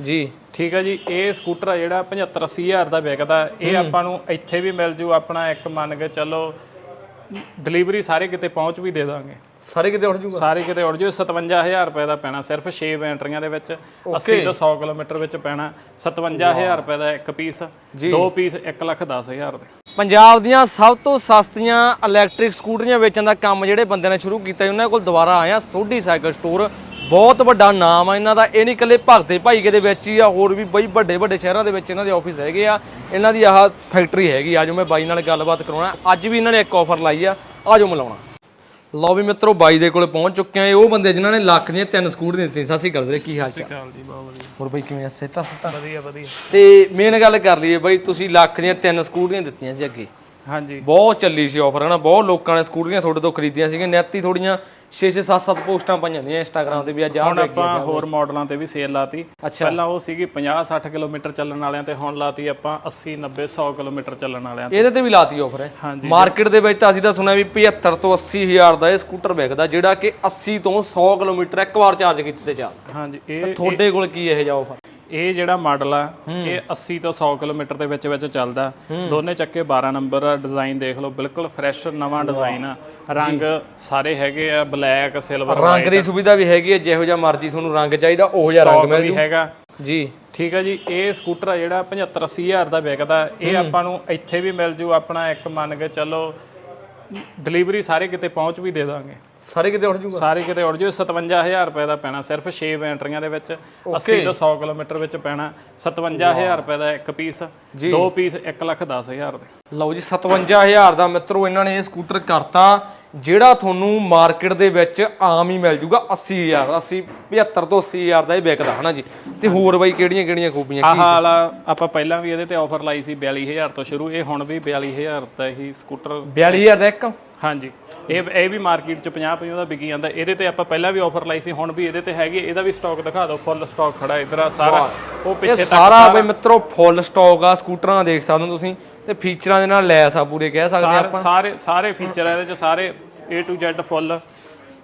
ਜੀ। ਠੀਕ ਹੈ ਜੀ ਇਹ ਸਕੂਟਰ ਆ ਜਿਹੜਾ 75 80 ਹਜ਼ਾਰ ਦਾ ਵਿਕਦਾ। ਇਹ ਆਪਾਂ ਨੂੰ ਇੱਥੇ ਵੀ ਮਿਲ ਜੂ ਆਪਣਾ ਇੱਕ ਮੰਨ ਕੇ ਚੱਲੋ ਡਿਲੀਵਰੀ ਸਾਰੇ ਕਿਤੇ ਪਹੁੰਚ ਵੀ ਦੇ ਦਾਂਗੇ। ਸਾਰੇ ਕਿਤੇ ਉੱਠ ਜੂਗਾ? ਸਾਰੇ ਕਿਤੇ ਉੜ ਜਾਓ 57000 ਰੁਪਏ ਦਾ ਪੈਣਾ ਸਿਰਫ 6 ਬੈਟਰੀਆਂ ਦੇ ਵਿੱਚ 80 ਤੋਂ 100 ਕਿਲੋਮੀਟਰ ਵਿੱਚ ਪੈਣਾ 57000 ਰੁਪਏ ਦਾ ਇੱਕ ਪੀਸ ਦੋ ਪੀਸ 1 ਲੱਖ 10000 ਦੇ। ਪੰਜਾਬ ਦੀਆਂ ਸਭ ਤੋਂ ਸਸਤੀਆਂ ਇਲੈਕਟ੍ਰਿਕ ਸਕੂਟਰੀਆਂ ਵੇਚਣ ਦਾ ਕੰਮ ਜਿਹੜੇ ਬੰਦਿਆਂ ਨੇ ਸ਼ੁਰੂ ਕੀਤਾ ਉਹਨਾਂ ਕੋਲ ਦੁਬਾਰਾ ਆਇਆ ਸੋਢੀ ਸਾਈਕਲ ਸਟੋਰ ਬਹੁਤ ਵੱਡਾ ਨਾਮ ਆ ਇਹਨਾਂ ਦਾ। ਇਹ ਨਹੀਂ ਇਕੱਲੇ ਭਗਤੇ ਭਾਈਕੇ ਦੇ ਵਿੱਚ ਹੀ ਆ ਹੋਰ ਵੀ ਬਈ ਵੱਡੇ ਵੱਡੇ ਸ਼ਹਿਰਾਂ ਦੇ ਵਿੱਚ ਇਹਨਾਂ ਦੇ ਆਫਿਸ ਹੈਗੇ ਆ। ਇਹਨਾਂ ਦੀ ਆਹ ਫੈਕਟਰੀ ਹੈਗੀ ਆਜੋ ਮੈਂ ਬਾਈ ਨਾਲ ਗੱਲਬਾਤ ਕਰਾਉਣਾ। ਅੱਜ ਵੀ ਇਹਨਾਂ ਨੇ ਇੱਕ ਆਫਰ ਲਾਈ ਆ ਆਜੋ ਮਿਲਾਉਣਾ। ਲਓ ਵੀ ਮਿੱਤਰੋ ਬਾਈ ਦੇ ਕੋਲੇ ਪਹੁੰਚ ਚੁੱਕੇ ਆ। ਇਹ ਉਹ ਬੰਦੇ ਜਿਨ੍ਹਾਂ ਨੇ ਲੱਖ ਦੀਆਂ ਤਿੰਨ ਸਕੂਟਰ ਦਿੱਤੀਆਂ। ਸਤਿ ਸ਼੍ਰੀ ਅਕਾਲ ਵੀਰੇ ਕੀ ਹਾਲ ਚਾਲ? ਜੀ ਬਹੁਤ ਵਧੀਆ ਹੋਰ ਬਾਈ ਕਿਵੇਂ ਆ? ਸਤਾ? ਵਧੀਆ ਵਧੀਆ। ਤੇ ਮੇਨ ਗੱਲ ਕਰ ਲਈਏ ਬਾਈ ਤੁਸੀਂ ਲੱਖ ਦੀਆਂ ਤਿੰਨ ਸਕੂਟਰੀਆਂ ਦਿੱਤੀਆਂ ਸੀ ਅੱਗੇ। ਹਾਂਜੀ। ਬਹੁਤ ਚੱਲੀ ਸੀ ਆਫਰ ਹਨਾ? ਬਹੁਤ ਲੋਕਾਂ ਨੇ ਸਕੂਟਰੀਆਂ ਤੁਹਾਡੇ ਤੋਂ ਖਰੀਦੀਆਂ ਸੀਗੀਆਂ। ਨੈਤੀ ਥੋੜੀਆਂ 6 6 7 7 ਪੋਸਟਾਂ ਪਾਈਆਂ ਦੀਆਂ ਇੰਸਟਾਗ੍ਰam ਤੇ ਵੀ ਅੱਜ ਆਹ ਹੁਣ ਆਪਾਂ ਹੋਰ ਮਾਡਲਾਂ ਤੇ ਵੀ ਸੇਲ ਲਾਤੀ। ਪਹਿਲਾਂ ਉਹ ਸੀਗੀ 50 60 ਕਿਲੋਮੀਟਰ ਚੱਲਣ ਵਾਲਿਆਂ ਤੇ ਹੁਣ ਲਾਤੀ ਆਪਾਂ 80 90 100 ਕਿਲੋਮੀਟਰ ਚੱਲਣ ਵਾਲਿਆਂ ਤੇ। ਇਹਦੇ ਤੇ ਵੀ ਲਾਤੀ ਆਫਰ ਹੈ ਹਾਂਜੀ। ਮਾਰਕੀਟ ਦੇ ਵਿੱਚ ਤਾਂ ਅਸੀਂ ਤਾਂ ਸੁਣਿਆ ਵੀ 75 ਤੋਂ 80 ਹਜ਼ਾਰ ਦਾ ਇਹ ਸਕੂਟਰ ਵਿਕਦਾ ਜਿਹੜਾ ਕਿ 80 ਤੋਂ 100 ਕਿਲੋਮੀਟਰ ਇੱਕ ਵਾਰ ਚਾਰਜ ਕੀਤੇ ਤੇ ਚੱਲਦਾ। ਹਾਂਜੀ ਇਹ ਤੁਹਾਡੇ ਕੋਲ ਕੀ ਇਹ ਜਾ ਆਫਰ ਇਹ ਜਿਹੜਾ ਮਾਡਲ ਆ ਇਹ 80 ਤੋਂ 100 ਕਿਲੋਮੀਟਰ ਦੇ ਵਿੱਚ ਵਿੱਚ ਚੱਲਦਾ। ਦੋਨੇ ਚੱਕੇ 12 ਨੰਬਰ ਆ ਡਿਜ਼ਾਈਨ ਦੇਖ ਲਓ ਬਿਲਕੁਲ ਫਰੈਸ਼ ਨਵਾਂ ਡਿਜ਼ਾਈਨ ਆ। ਰੰਗ ਸਾਰੇ ਹੈਗੇ ਆ ਬਲੈਕ ਸਿਲਵਰ ਰੰਗ ਦੀ ਸੁਵਿਧਾ ਵੀ ਹੈਗੀ ਹੈ ਜਿਹੋ ਜਿਹਾ ਮਰਜ਼ੀ ਤੁਹਾਨੂੰ ਰੰਗ ਚਾਹੀਦਾ ਉਹ ਜਿਹਾ ਰੰਗ ਮਿਲ ਵੀ ਹੈਗਾ। ਜੀ। ਠੀਕ ਹੈ ਜੀ ਇਹ ਸਕੂਟਰ ਆ ਜਿਹੜਾ 75 80 ਹਜ਼ਾਰ ਦਾ ਵਿਕਦਾ। ਇਹ ਆਪਾਂ ਨੂੰ ਇੱਥੇ ਵੀ ਮਿਲ ਜੂ ਆਪਣਾ ਇੱਕ ਮੰਨ ਕੇ ਚੱਲੋ ਡਿਲੀਵਰੀ ਸਾਰੇ ਕਿਤੇ ਪਹੁੰਚ ਵੀ ਦੇ ਦਾਂਗੇ। ਸਾਰੇ ਕਿਤੇ ਉੱਠ ਜੂਗਾ? ਸਾਰੇ ਕਿਤੇ ਉੜ ਜਾਓ 57000 ਰੁਪਏ ਦਾ ਪੈਣਾ ਸਿਰਫ 6 ਬੈਟਰੀਆਂ ਦੇ ਵਿੱਚ। 80 ਤੋਂ 100 ਕਿਲੋਮੀਟਰ ਵਿੱਚ ਪੈਣਾ। 57000 ਰੁਪਏ ਦਾ ਇੱਕ ਪੀਸ ਦੋ ਪੀਸ 1 ਲੱਖ 10000 ਦੇ। ਲਓ ਜੀ 57000 ਦਾ ਮਿੱਤਰੋ ਇਹਨਾਂ ਨੇ ਇਹ ਸਕੂਟਰ ਕਰਤਾ ਜਿਹੜਾ ਤੁਹਾਨੂੰ ਮਾਰਕੀਟ ਦੇ ਵਿੱਚ ਆਮ ਹੀ ਮਿਲ ਜੂਗਾ 80000 80 75 ਤੋਂ 80000 ਦਾ ਇਹ ਵਿਕਦਾ ਹਨਾ ਜੀ? ਤੇ ਹੋਰ ਬਾਈ ਕਿਹੜੀਆਂ ਕਿਹੜੀਆਂ ਖੂਬੀਆਂ ਆਹ ਵਾਲਾ ਆਪਾਂ ਪਹਿਲਾਂ ਵੀ ਇਹਦੇ ਤੇ ਆਫਰ ਲਾਈ ਸੀ 42000 ਤੋਂ ਸ਼ੁਰੂ ਇਹ ਹੁਣ ਵੀ 42000 ਦਾ ਹੀ ਸਕੂਟਰ 42000 ਦਾ ਇੱਕ? ਹਾਂਜੀ। ਇਹ ਇਹ ਵੀ ਮਾਰਕੀਟ ਚ 50 50 ਦਾ ਵਿਕੀ ਜਾਂਦਾ। ਇਹਦੇ ਤੇ ਆਪਾਂ ਪਹਿਲਾਂ ਵੀ ਆਫਰ ਲਾਈ ਸੀ ਹੁਣ ਵੀ ਇਹਦੇ ਤੇ ਹੈਗੀ। ਇਹਦਾ ਵੀ ਸਟਾਕ ਦਿਖਾ ਦਿਓ ਫੁੱਲ ਸਟਾਕ ਖੜਾ ਇਧਰ ਆ ਸਾਰਾ ਉਹ ਪਿੱਛੇ ਤੱਕ ਸਾਰਾ ਬਈ ਮਿੱਤਰੋ ਫੁੱਲ ਸਟਾਕ ਆ ਸਕੂਟਰਾਂ ਦੇਖ ਸਕਦੇ ਹੋ ਤੁਸੀਂ। ਤੇ ਫੀਚਰਾਂ ਦੇ ਨਾਲ ਲੈਸ ਆ ਪੂਰੇ ਕਹਿ ਸਕਦੇ ਆ ਸਾਰੇ ਸਾਰੇ ਸਾਰੇ ਫੀਚਰ ਆ ਇਹਦੇ ਚ ਸਾਰੇ A to Z ਫੁੱਲ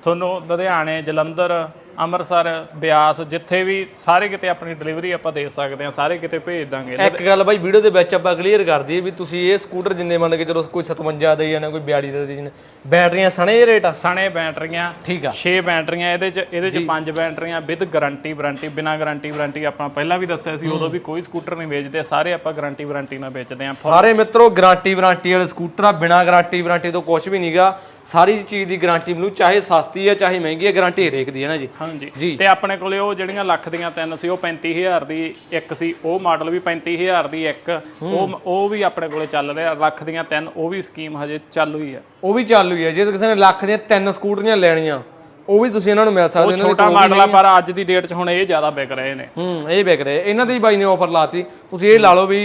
ਤੁਹਾਨੂੰ ਲੁਧਿਆਣੇ ਜਲੰਧਰ ਅੰਮ੍ਰਿਤਸਰ ਬਿਆਸ ਜਿੱਥੇ ਵੀ ਸਾਰੇ ਕਿਤੇ ਆਪਣੀ ਡਿਲੀਵਰੀ ਆਪਾਂ ਦੇ ਸਕਦੇ ਹਾਂ ਸਾਰੇ ਕਿਤੇ ਭੇਜ ਦਾਂਗੇ। ਇੱਕ ਗੱਲ ਬਾਈ ਵੀਡੀਓ ਦੇ ਵਿੱਚ ਆਪਾਂ ਕਲੀਅਰ ਕਰ ਦਈਏ ਵੀ ਤੁਸੀਂ ਇਹ ਸਕੂਟਰ ਜਿੰਨੇ ਮੰਨ ਕੇ ਚਲੋ ਕੋਈ 57 ਦੇ ਜਾਣਾ ਕੋਈ 42 ਦੇ ਜਾਣਾ ਬੈਟਰੀਆਂ ਸਣੇ ਰੇਟ ਆ? ਸਣੇ ਬੈਟਰੀਆਂ ਠੀਕ ਆ। 6 ਬੈਟਰੀਆਂ ਇਹਦੇ ਚ ਇਹਦੇ ਚ 5 ਬੈਟਰੀਆਂ ਵਿਦ ਗਾਰੰਟੀ ਵਾਰੰਟੀ ਬਿਨਾ ਗਾਰੰਟੀ ਵਾਰੰਟੀ ਆਪਾਂ ਪਹਿਲਾਂ ਵੀ ਦੱਸਿਆ ਸੀ ਉਦੋਂ ਵੀ ਕੋਈ ਸਕੂਟਰ ਨਹੀਂ ਵੇਚਦੇ ਸਾਰੇ ਆਪਾਂ ਗਾਰੰਟੀ ਵਾਰੰਟੀ ਨਾਲ ਵੇਚਦੇ ਆਂ ਸਾਰੇ ਮਿੱਤਰੋ ਗਾਰੰਟੀ ਵਾਰੰਟੀ ਵਾਲੇ ਸਕੂਟਰ ਆ ਬਿਨਾ ਗਾਰੰਟੀ ਵਾਰੰਟੀ ਤੋਂ ਕੁਝ ਵੀ ਨਹੀਂਗਾ ਸਾਰੀ ਚੀਜ਼ ਦੀ ਗਾਰੰਟੀ ਮਿਲੂ ਚਾਹੇ ਸਸਤੀ ਹੈ ਚਾਹੇ ਮਹਿੰਗੀ ਹੈ ਗਾਰੰਟੀ ਹਰੇਕ ਦੀ ਹੈ ਨਾ ਜੀ? ਹਾਂਜੀ। ਤੇ ਆਪਣੇ ਕੋਲੇ ਉਹ ਜਿਹੜੀਆਂ ਲੱਖ ਦੀਆਂ ਤਿੰਨ ਸੀ ਉਹ 35000 ਦੀ ਇੱਕ ਸੀ ਉਹ ਮਾਡਲ ਵੀ 35000 ਦੀ ਇੱਕ। ਉਹ ਉਹ ਵੀ ਆਪਣੇ ਕੋਲੇ ਚੱਲ ਰਿਹਾ ਲੱਖ ਦੀਆਂ ਤਿੰਨ ਉਹ ਵੀ ਸਕੀਮ ਹਜੇ ਚਾਲੂ ਹੀ ਆ। ਉਹ ਵੀ ਚਾਲੂ ਹੀ ਹੈ ਜੇ ਕਿਸੇ ਨੇ ਲੱਖ ਦੀਆਂ ਤਿੰਨ ਸਕੂਟਰੀਆਂ ਲੈਣੀਆਂ ਉਹ ਵੀ ਤੁਸੀਂ ਇਹਨਾਂ ਨੂੰ ਮਿਲ ਸਕਦੇ ਹੋ ਛੋਟਾ ਮਾਡਲ ਆ ਪਰ ਅੱਜ ਦੀ ਡੇਟ 'ਚ ਹੁਣ ਇਹ ਜ਼ਿਆਦਾ ਵਿਕ ਰਹੇ ਨੇ। ਹੂੰ ਇਹ ਵਿਕ ਰਹੇ। ਇਹਨਾਂ ਦੀ ਬਾਈ ਨੇ ਆਫਰ ਲਾਤੀ। ਤੁਸੀਂ ਇਹ ਲਾ ਲਓ ਵੀ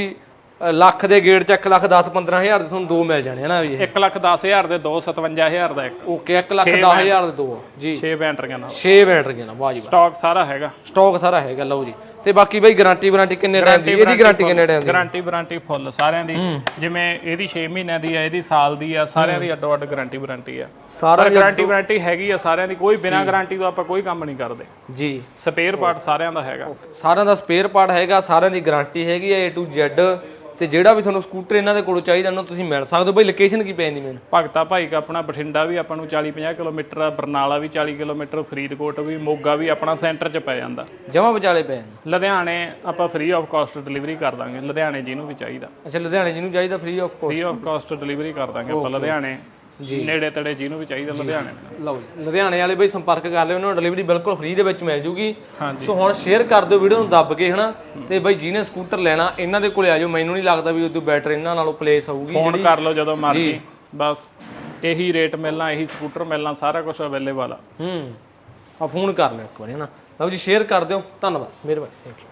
ਲੱਖ ਦੇ ਗੇੜ ਚ 1 ਲੱਖ 10 15000 ਦੇ ਤੁਹਾਨੂੰ ਦੋ ਮਿਲ ਜਾਣੇ ਹਨਾ ਵੀ ਇਹ। 1 ਲੱਖ 10000 ਦੇ ਦੋ 57000 ਦਾ ਇੱਕ। ਓਕੇ 1 ਲੱਖ 10000 ਦੇ ਦੋ ਜੀ। 6 ਬੈਟਰੀਆਂ ਨਾਲ। 6 ਬੈਟਰੀਆਂ ਨਾਲ ਵਾਹ ਜੀ ਸਟਾਕ ਸਾਰਾ ਹੈਗਾ। ਸਟਾਕ ਸਾਰਾ ਹੈਗਾ ਲਓ ਜੀ। ਤੇ ਬਾਕੀ ਬਾਈ ਗਾਰੰਟੀ ਵਾਰੰਟੀ ਕਿੰਨੇ ਟਾਈਮ ਦੀ? ਇਹਦੀ ਗਾਰੰਟੀ ਕਿੰਨੇ ਟਾਈਮ ਦੀ? ਗਾਰੰਟੀ ਵਾਰੰਟੀ ਫੁੱਲ ਸਾਰਿਆਂ ਦੀ। ਜਿਵੇਂ ਇਹਦੀ 6 ਮਹੀਨਿਆਂ ਦੀ ਆ ਇਹਦੀ ਸਾਲ ਦੀ ਆ ਸਾਰਿਆਂ ਦੀ ਅੱਡੋ ਅੱਡ ਗਾਰੰਟੀ ਵਾਰੰਟੀ ਆ। ਸਾਰਾ ਗਾਰੰਟੀ ਵਾਰੰਟੀ ਹੈਗੀ ਆ ਸਾਰਿਆਂ ਦੀ। ਕੋਈ ਬਿਨਾ ਗਾਰੰਟੀ ਤੋਂ ਆਪਾਂ ਕੋਈ ਕੰਮ ਨਹੀਂ ਕਰਦੇ। ਜੀ। ਸਪੇਅਰ ਪਾਰਟ ਸਾਰਿਆਂ ਦਾ ਹੈਗਾ। ਸਾਰਿਆਂ ਦਾ ਸਪੇਅਰ ਪਾਰਟ ਹੈਗਾ ਸਾਰਿਆਂ ਦੀ ਗਾਰੰਟੀ ਹੈਗੀ ਹੈ A to Z ਤੇ ਜਿਹੜਾ ਵੀ ਤੁਹਾਨੂੰ ਸਕੂਟਰ ਇਹਨਾਂ ਦੇ ਕੋਲੋਂ ਚਾਹੀਦਾ ਉਹਨੂੰ ਤੁਸੀਂ ਮਿਲ ਸਕਦੇ ਹੋ। ਬਈ ਲੋਕੇਸ਼ਨ ਕੀ ਪੈ ਜਾਂਦੀ ਮੈਨੂੰ ਭਗਤਾ ਭਾਈ ਕਾ ਆਪਣਾ ਬਠਿੰਡਾ ਵੀ ਆਪਾਂ ਨੂੰ 40 50 ਕਿਲੋਮੀਟਰ ਆ ਬਰਨਾਲਾ ਵੀ 40 ਕਿਲੋਮੀਟਰ ਫਰੀਦਕੋਟ ਵੀ ਮੋਗਾ ਵੀ ਆਪਣਾ ਸੈਂਟਰ 'ਚ ਪੈ ਜਾਂਦਾ। ਜਮਾ ਵਿਚਾਲੇ ਪੈ ਜਾਂਦੇ। ਲੁਧਿਆਣੇ ਆਪਾਂ ਫ੍ਰੀ ਆਫ ਕਾਸਟ ਡਿਲੀਵਰੀ ਕਰ ਦਾਂਗੇ ਲੁਧਿਆਣੇ ਜਿਹਨੂੰ ਵੀ ਚਾਹੀਦਾ। ਅੱਛਾ ਲੁਧਿਆਣੇ ਜਿਹਨੂੰ ਚਾਹੀਦਾ free of cost free of cost delivery ਕਰ ਦਾਂਗੇ ਆਪਾਂ ਲੁਧਿਆਣੇ ਨੇੜੇ ਤੇੜੇ ਜਿਹਨੂੰ ਵੀ ਚਾਹੀਦਾ ਲੁਧਿਆਣੇ ਲਓ ਜੀ ਲੁਧਿਆਣੇ ਵਾਲੇ ਬਈ ਸੰਪਰਕ ਕਰ ਲਿਓ ਉਹਨਾਂ ਨੂੰ ਡਿਲੀਵਰੀ ਬਿਲਕੁਲ ਫ੍ਰੀ ਦੇ ਵਿੱਚ ਮਿਲ ਜੂਗੀ। ਸੋ ਹੁਣ ਸ਼ੇਅਰ ਕਰ ਦਿਓ ਵੀਡੀਓ ਨੂੰ ਦੱਬ ਕੇ ਹਨਾ? ਤੇ ਬਈ ਜਿਹਨੇ ਸਕੂਟਰ ਲੈਣਾ ਇਹਨਾਂ ਦੇ ਕੋਲੇ ਆ ਜਾਓ। ਮੈਨੂੰ ਨਹੀਂ ਲੱਗਦਾ ਵੀ ਉਦੋਂ ਬੈਟਰ ਇਹਨਾਂ ਨਾਲੋਂ ਪਲੇਸ ਆਊਗੀ ਫੋਨ ਕਰ ਲਓ ਜਦੋਂ ਮਰਜ਼ੀ। ਬਸ ਇਹੀ ਰੇਟ ਮਿਲਣਾ ਇਹੀ ਸਕੂਟਰ ਮਿਲਣਾ ਸਾਰਾ ਕੁਝ ਅਵੇਲੇਬਲ ਆ। ਹੂੰ। ਆ ਫੋਨ ਕਰ ਲਿਓ ਇੱਕ ਵਾਰੀ ਹਨਾ? ਲਓ ਜੀ ਸ਼ੇਅਰ ਕਰ ਦਿਓ। ਧੰਨਵਾਦ ਮਿਹਰਬਾਨੀ ਥੈਂਕ ਯੂ